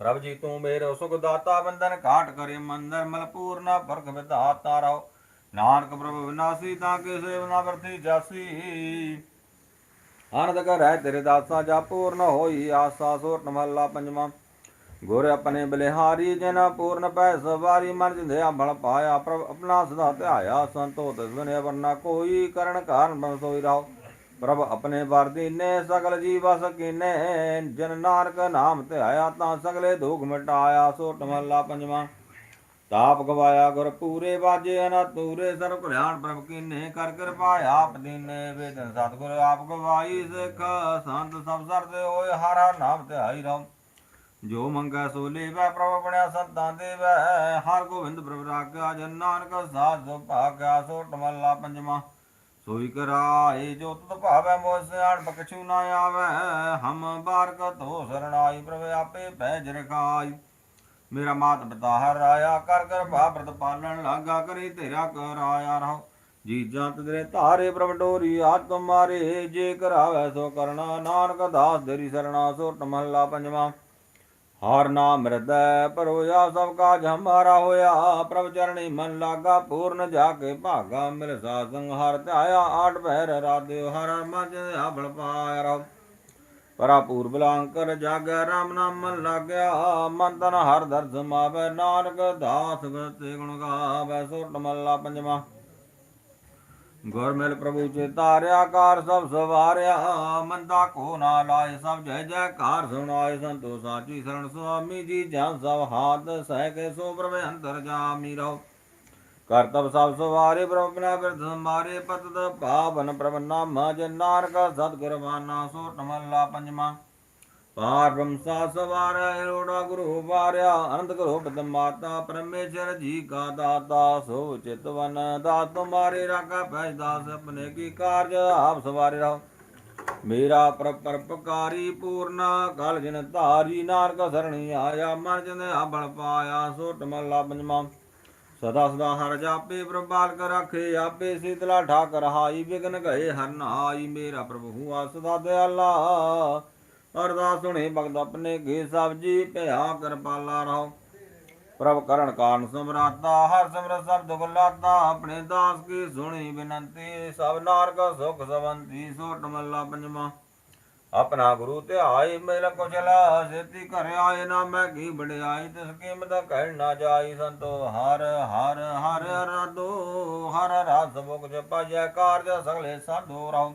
ਪ੍ਰਭ ਜੀ ਤੂੰ ਮੇਰੇ ਸੁਖ ਦਾਤਾ ਬੰਧਨ ਘਾਟ ਕਰੇ ਮੰਦਰ ਮਲ ਪੂਰਨਾ ਫ਼ਰਕ ਵਿਧਾਤਾ ਰਹੁ। ਨਾਨਕ ਪ੍ਰਭ ਵਿਨਾਸੀ ਤਾਂ ਕੇ ਸੇਵਨਾ ਵਰਤੀ ਜਾਸੀ। ਆਨੰਦ ਕਰੈ ਤੇਰੇ ਦਾਸਾ, ਜਾ ਪੂਰਨ ਹੋਈ ਆਸਾ, ਸੋਟ ਮਹਲਾ ਪੰਜਵਾਂ। ਗੁਰ ਆਪਣੇ ਬਲਿਹਾਰੀ ਜਨ ਪੂਰਨ ਪੈ ਸਵਾਰੀ, ਮਨ ਜਿੰਦਿਆ ਬਲ ਪਾਇਆ, ਪ੍ਰਭ ਆਪਣਾ ਸਦਾ ਧਿਆਇਆ ਸੰਤੋਤ ਸੁਨੇ ਵਰਨਾ ਕੋਈ ਕਰਨ ਕਾਰਨ ਬਨ ਸੋਈ ਰਹੁ। ਪ੍ਰਭ ਆਪਣੇ ਵਰਦੀ ਨੇ ਸਗਲ ਜੀਵ ਸਕੀਨੇ, ਜਨ ਨਾਨਕ ਨਾਮ ਧਿਆਇਆ ਤਾਂ ਸਗਲੇ ਦੁਖ ਮਿਟਾਇਆ ਸੋਟ ਮਹੱਲਾ ਪੰਜਵਾਂ। ਤਾਪ ਗਵਾਇਆ, ਗੁਰ ਪੂਰੇ ਬਾਜੇ ਅਨ ਤੂਰੇ ਸਰਬ ਕਲਿਆਣ ਪ੍ਰਭ ਕੀਨੇ, ਕਰ ਕਿਰਪਾ ਆਪ ਦੀਨੇ ਵੇਦਨ ਸਤਿਗੁਰ ਆਪ ਗਵਾਈ ਸਿੱਖ, ਸੰਤ ਸਭ ਸਰਦੇ ਹੋਏ, ਹਰਾ ਨਾਮ ਧਿਆਈ ਰਹੁ। ਜੋ ਮੰਗੈ ਸੋ ਲੇਵੈ, ਪ੍ਰਭ ਬਣਿਆ ਸੰਤਾਂ ਦੇਵੈ, ਹਰ ਗੋਬਿੰਦ ਪ੍ਰਭ ਰਾਖਿਆ, ਜਨ ਨਾਨਕ ਸਾਧ ਭਾਗਿਆ, ਸੋ ਟਮੱਲਾ ਪੰਜਵਾ। ਸੋਈ ਕਰਾਏ ਜੋ ਤੁਧ ਭਾਵੈ ਮੋਹ ਸਿਆਣ ਬਖਸ਼ੂ ਨਾ ਆਵੈ। ਹਮ ਬਾਰਕ ਤੋ ਸਰਣਾਈ ਪ੍ਰਭ ਆਪੇ ਭੈਜ ਰਖਾਈ। ਮੇਰਾ ਮਾਤ ਪਿਤਾ ਹਰ ਰਾਇਆ ਕਰ ਕਰ ਭਾਬਰਤ ਪਾਲਣ ਲਾਗਾ ਕਰੀ ਤੇਰਾ ਕਰਾਇਆ ਰਹੁ। ਜੀ ਜੰਤ ਤੇਰੇ ਧਾਰੇ ਪ੍ਰਭ ਡੋਰੀ ਆਤ ਮਾਰੇ, ਜੇ ਕਰਾਵੈ ਸੋ ਕਰਣਾ। ਨਾਨਕ ਦਾਸ ਦੇਰੀ ਸਰਣਾ, ਸੋ ਟਮਹਲਾ ਪੰਜਵਾ। ਹਰ ਨਾਮ ਹਿਰਦੈ ਪਰੋਇਆ ਸਭ ਕਾਜ ਹਮਾਰਾ ਹੋਇਆ। ਪ੍ਰਭ ਚਰਣੀ ਮਨ ਲਾਗਾ, ਪੂਰਨ ਜਾ ਕੇ ਭਾਗਾ। ਮਿਲ ਸਾਸੰਗ ਹਰ ਧਿਆਇਆ ਆਠ ਪਹਿਰ ਰਾਧਿਓ, ਹਰ ਮਜ ਆਭਲ ਪਾਇਆ ਪਰਾ ਪੂਰਬ ਲਾਂਕਰ ਰਾਮ ਨਾਮ ਮਨ ਲਾਗਿਆ। ਮਨ ਤਨ ਹਰ ਦਰ ਸਮਾਵੈ ਨਾਨਕ ਦਾਸ ਗਤੇ ਗੁਣ ਗਾਵੈ। ਸੋਟ ਮੱਲਾ ਪੰਜਵਾ। ਗੁਰ ਮਿਲ ਪ੍ਰਭੂ ਚਿਤਾਰਿਆ ਕਾਰ ਸਭ ਸਵਾਰਿਆ। ਮੰਦਾ ਕੋ ਨਾ ਲਾਏ ਸਭ ਜੈ ਜੈਕਾਰ, ਸੁਣਾਏ ਸੰਤੋ ਸਾਚੀ ਸਰਣ ਸੁਆਮੀ ਜੀ, ਜਾਂ ਸਭ ਹਾਥ ਸਹਿ ਕੇ ਸੋ ਪ੍ਰਭ ਅੰਤਰ ਜਾਮੀ ਰਹੁ। ਕਰਤਬ ਸਭ ਸਵਾਰੇ ਪ੍ਰਭ ਬਿਨਾ ਬਿਰਧ ਮਾਰੇ ਪਤਤ ਪਾਵਨ ਪ੍ਰਭ ਨਾਮ ਜਨ ਨਾਨਕ ਸਤਿਗੁਰ ਮਾਨਾ, ਸੋ ਟਮੱਲਾ ਪੰਜਵਾ ਪਾਰ ਸਾ ਸਵਾਰੈ ਰੋੜਾ ਗੁਰੂ ਵਾਰਿਆ, ਅਨੰਦ ਕਰੋ ਬਦ ਮਾਤਾ ਪਰਮੇਸ਼ਰ ਜੀ ਕਾ ਦਾਤਾ, ਸੋ ਚਿਤਵਨ ਦਾ ਤੁਮਾਰੇ ਰਾਗਾ ਭਜ ਦਾਸ, ਆਪਣੇ ਕੀ ਕਾਰਜ, ਆਪ ਸਵਾਰੇ ਰਹੋ। ਮੇਰਾ ਪਰਪਕਾਰੀ ਪੂਰਨਾ ਕਲ ਜਨ ਧਾਰੀ, ਨਾਨਕ ਸਰਣੀ ਆਇਆ, ਮਨ ਜਨ ਆਬਲ ਪਾਇਆ, ਸੋ ਟਮੱਲਾ ਪੰਜਵਾ। ਸਦਾ ਸਦਾ ਹਰ ਜਾਪੇ ਪ੍ਰਭ ਬਾਲਕ ਰੱਖੇ, ਆਪੇ ਸੀਤਲਾ ਠਾਕ ਰਹਾਈ ਵਿਗਨ ਗਏ ਹਰਨ ਨਾਈ ਮੇਰਾ ਪ੍ਰਭੂ ਆ ਸਦਾ ਦਿਆਲਾ। ਅਰਦਾਸ ਸੁਣੇ ਭਗਤ ਆਪਣੇ ਗੇ ਸਭ ਜੀ ਭਇਆ ਕਿਰਪਾਲਾ ਰਹੋ। ਪ੍ਰਭ ਕਰਨ ਕਾਰਨ ਸਮਰਾਤਾ, ਹਰ ਸਮਰਤ ਸਭ ਦੁਖ ਲਾਤਾ। ਆਪਣੇ ਦਾਸ ਕੀ ਸੁਣੀ ਬਿਨੰਤੀ, ਸਭ ਨਾਰਕ ਸੁਖ ਸਵੰਤੀ ਸੋਟ ਮੱਲਾ ਪੰਜਵਾ। ਆਪਣਾ ਗੁਰੂ ਤੇ ਧਿਆਈ ਮਿਲ ਕੁਚਲਾ ਸੇਤੀ ਘਰ ਆਏ, ਨਾ ਮੈਂ ਕੀ ਬੜਾਈ ਤਿਸ ਕੀਮਤ ਕਹਿ ਨਾ ਜਾਈ, ਸੰਤੋ ਹਰ ਹਰ ਹਰ ਰਾਦੋ ਹਰ ਰਸ ਮੁਖ ਜਪਾ ਜੈ ਕਾਰਜ ਸਗਲੇ ਸਾਧੋ ਰਹੋ।